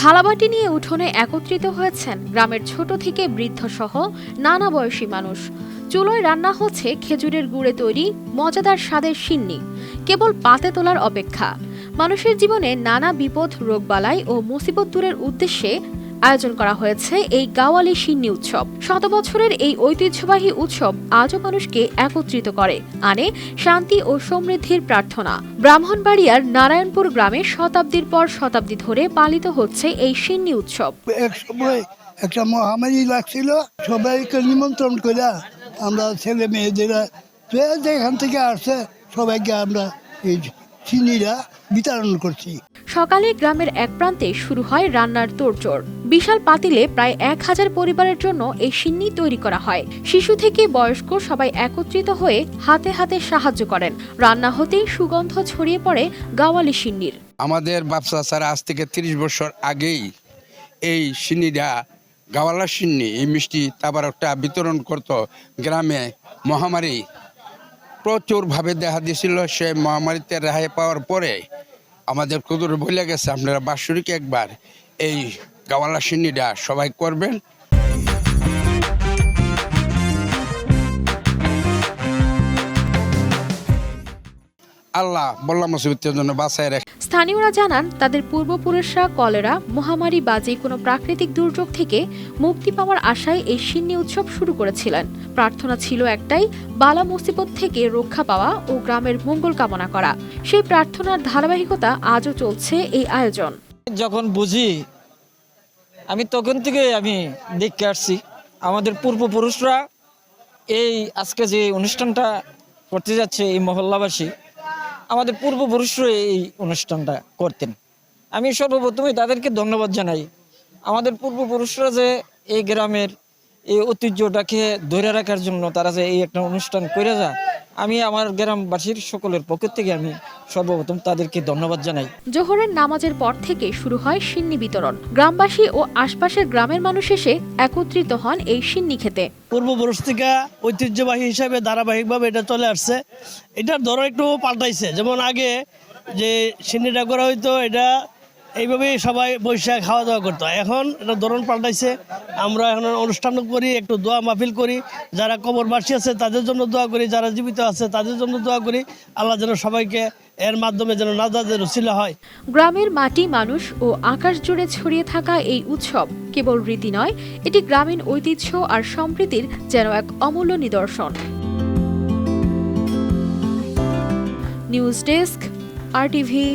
থালাবাটি নিয়ে উঠোনে একত্রিত হয়েছেন গ্রামের ছোট থেকে বৃদ্ধ সহ নানা বয়সী মানুষ। চুলোয় রান্না হচ্ছে খেজুরের গুড়ে তৈরি মজাদার স্বাদের সিন্নি, কেবল পাতে তোলার অপেক্ষা। মানুষের জীবনে নানা বিপদ, রোগবালাই ও মুসিবত দূরের উদ্দেশ্যে আয়োজন করা হয়েছে এই গাওয়ালি সিন্নি উৎসব। শত বছরের এই ঐতিহ্যবাহী উৎসব আজও মানুষকে একত্রিত করে আনে শান্তি ও সমৃদ্ধির প্রার্থনা। ব্রাহ্মণবাড়িয়ার নারায়ণপুর গ্রামে শতাব্দীর পর শতাব্দী ধরে পালিত হচ্ছে এই সিন্নি উৎসব। এক একটা মহামারী লাগছিল সবাইকে নিমন্ত্রণ করে আমরা ছেলে মেয়েদেরা যেখান থেকে আসছে সবাইকে আমরা এই চিনিরা বিতরণ করছি। সকালে গ্রামের এক প্রান্তে শুরু হয় রান্নার তোড়জোড়। বিশাল পাতিলে প্রায় এক হাজার পরিবারের জন্য এই সিন্নি তৈরি করা হয়। শিশু থেকে বয়স্ক সবাই একত্রিত হয়ে হাতে হাতে সাহায্য করেন। রান্না হতেই সুগন্ধ ছড়িয়ে পড়ে গাওয়ালি সিন্নির। আমাদের ব্যবসা স্যার আজ থেকে তিরিশ বছর আগেই এই সিন্নিটা, গাওয়ালা সিন্নি, এই মিষ্টি তাবারকটা বিতরণ করত গ্রামে। মহামারী প্রচুরভাবে দেখা দিয়েছিল, সে মহামারীতে রেহাই পাওয়ার পরে। আমাদের কুদুর বলে গেছে, আপনারা বাৎসরিক একবার এই গাওয়ালা সিন্নিটা সবাই করবেন। আল্লাহ বল্লা মুসিবতের জন্য বাঁচায় রাখে। স্থানীয়রা জানান তাদের পূর্বপুরুষরা কলেরা মহামারী বা যে কোনো প্রাকৃতিক দুর্যোগ থেকে মুক্তি পাওয়ার আশায় এই সিন্নি উৎসব শুরু করেছিলেন। প্রার্থনা ছিল একটাই বালা মুসিবত থেকে রক্ষা পাওয়া ও গ্রামের মঙ্গল কামনা করা। সেই প্রার্থনার ধারাবাহিকতা আজও চলছে এই আয়োজন। যখন বুঝি আমি তখন থেকে আমি দেখতে আসছি। আমাদের পূর্বপুরুষরা এই আজকে যে অনুষ্ঠানটা করতে যাচ্ছে এই মহল্লাবাসী, আমাদের পূর্বপুরুষরা এই অনুষ্ঠানটা করতেন। আমি সর্বপ্রথমে তাদেরকে ধন্যবাদ জানাই। আমাদের পূর্বপুরুষরা যে এই গ্রামের এই ঐতিহ্যটাকে ধরে রাখার জন্য তারা যে এই একটা অনুষ্ঠান করে যায় আমি আমার গ্রামবাসীর সকলের পক্ষ থেকে আমি সর্বপ্রথম তাদেরকে ধন্যবাদ জানাই। জোহরের নামাজের পর থেকে শুরু হয় সিন্নি বিতরণ। গ্রামবাসী ও আশপাশের গ্রামের মানুষ এসে একত্রিত হন এই সিন্নি খেতে। পূর্বপুরুষ থেকে ঐতিহ্যবাহী হিসাবে ধারাবাহিকভাবে এটা চলে আসছে। এটার ধরো একটু পাল্টাইছে। যেমন আগে যে সিন্নিটা করা হইতো এটা এইভাবেই সবাই বৈশাখ খাওয়া দাওয়া করতো। এখন এটা ধরন পাল্টাইছে। আমরা এখন অনুষ্ঠান করি, একটু দোয়া মাহফিল করি। যারা কবরবাসী আছে, তাদের জন্য দোয়া করি। যারা জীবিত আছে, তাদের জন্য দোয়া করি। আল্লাহ যেন সবাইকে এর মাধ্যমে যেন নাজাদের রসিলা হয়। গ্রামের মাটি মানুষ ও আকাশ জুড়ে ছড়িয়ে থাকা এই উৎসব কেবল রীতি নয়, এটি গ্রামীণ ঐতিহ্য আর সম্প্রীতির যেন এক অমূল্য নিদর্শন। News desk, R TV.